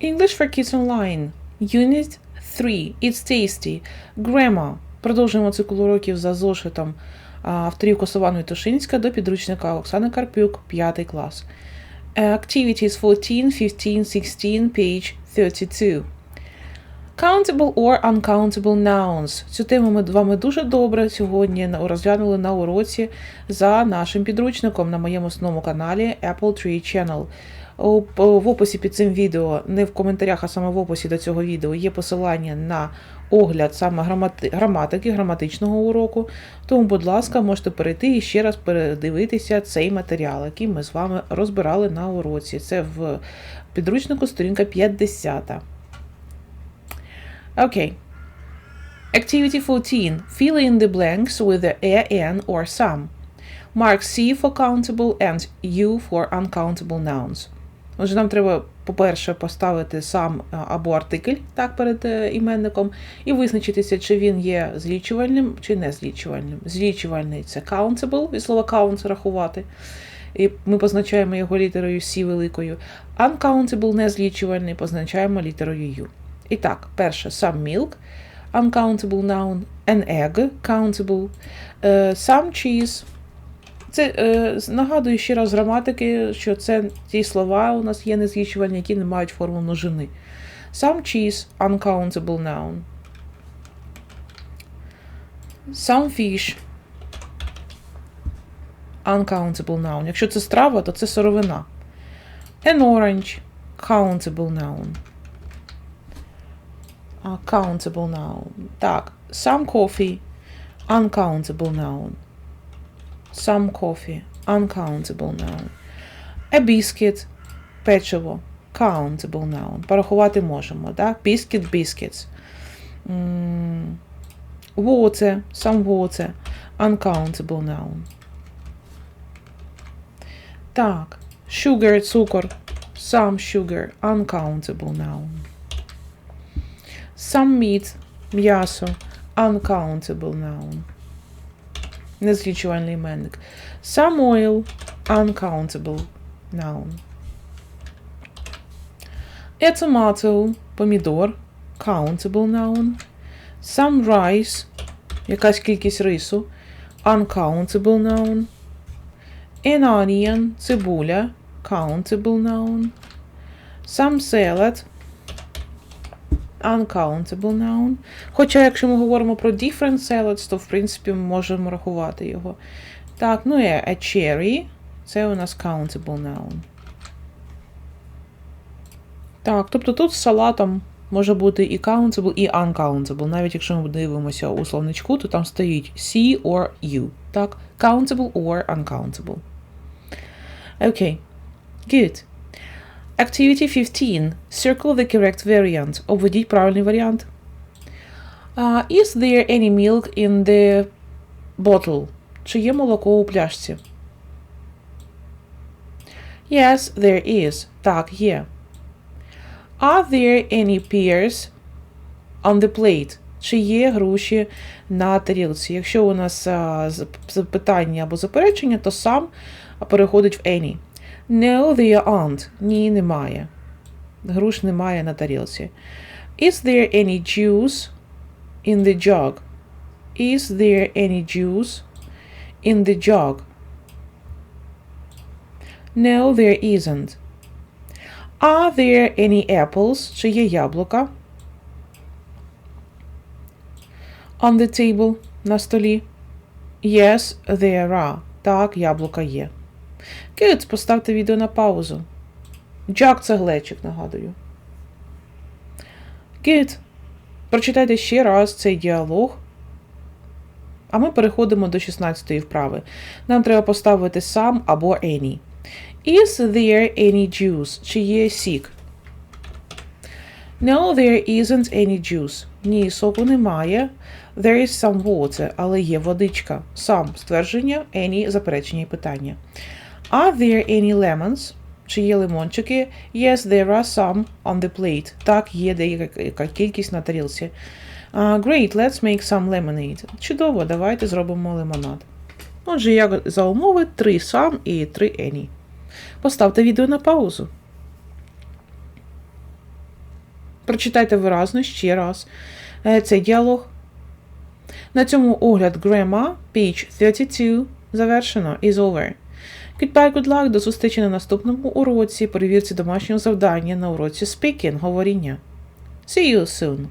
English for Kids Online. Unit 3. It's tasty. Grammar. Продовжуємо цикл уроків за зошитом авторів Косованої Тушинська до підручника Оксани Карпюк, 5 клас. Activities 14, 15, 16, page 32. Countable or uncountable nouns. Цю тему ми з вами дуже добре сьогодні розглянули на уроці за нашим підручником на моєму основному каналі Apple Tree Channel. В описі під цим відео, не в коментарях, а саме в описі до цього відео є посилання на огляд саме грамати- граматики, граматичного уроку. Тому, будь ласка, можете перейти і ще раз передивитися цей матеріал, який ми з вами розбирали на уроці. Це в підручнику сторінка 50. Okay. Activity 14. Fill in the blanks with the a, an, or some. Mark C for countable and U for uncountable nouns. Отже, нам треба, по-перше, поставити сам або артикль так перед е, іменником і визначитися, чи він є злічувальним, чи не злічувальним. Злічувальний це countable, від слова count рахувати. І ми позначаємо його літерою C великою. Uncountable незлічувальний позначаємо літерою U. І так, перше, some milk, uncountable noun, an egg, countable, е, some cheese. Це е, нагадую ще раз граматики, що це ті слова у нас є незлічувальні, які не мають форму множини. Some cheese, uncountable noun. Some fish, uncountable noun. Якщо це страва, то це сировина. An orange, countable noun. Countable noun. Так, some coffee, uncountable noun. Some coffee, uncountable noun. A biscuit, печиво, countable noun. Порахувати можемо, так? Biscuit, biscuits. М, Water, some water, uncountable noun. Так, sugar, цукор, some sugar, uncountable noun. Some meat, м'ясо, uncountable noun. Незлічувальний іменник. Some oil, uncountable noun. A tomato, помідор, countable noun. Some rice, якась кількість рису, uncountable noun. An onion, цибуля, countable noun. Some salad, uncountable noun. Хоча, якщо ми говоримо про different salads, то в принципі ми можемо рахувати його. Так, ну і a cherry. Це у нас countable noun. Так, тобто тут з салатом може бути і countable, і uncountable. Навіть якщо ми дивимося у словничку, то там стоїть C or U. Так, countable or uncountable. Окей. Good. Activity 15. Circle the correct variant. Обведіть правильний варіант. Uh, is there any milk in the bottle? Чи є молоко у пляшці? Yes, there is. Так, є. Are there any pears on the plate? Чи є груші на тарілці? Якщо у нас зап- запитання або заперечення, то сам переходить в any. No, there aren't. Ні, немає. Груш немає на тарілці. Is there any juice in the jug? Is there any juice in the jug? No, there isn't. Are there any apples? Чи є яблука? On the table. На столі. Yes, there are. Так, яблука є. Good, поставте відео на паузу. Джак це глечик, нагадую. Good. Прочитайте ще раз цей діалог. А ми переходимо до 16-ї вправи. Нам треба поставити сам або any. Is there any juice? Чи є сік? No, there isn't any juice. Ні, соку немає. There is some water, але є водичка. Some – ствердження, any – заперечення і питання. Are there any lemons? Чи є лимончики? Yes, there are some on the plate. Так, є деяка кількість на тарілці. Uh, great, let's make some lemonade. Чудово, давайте зробимо лимонад. Отже, як за умови, 3 some і 3 any. Поставте відео на паузу. Прочитайте виразно ще раз е, цей діалог. На цьому огляд Grammar, page 32, завершено. Is over. Goodbye, good luck. До зустрічі на наступному уроці. Перевірці домашнього завдання на уроці Speaking, говоріння. See you soon.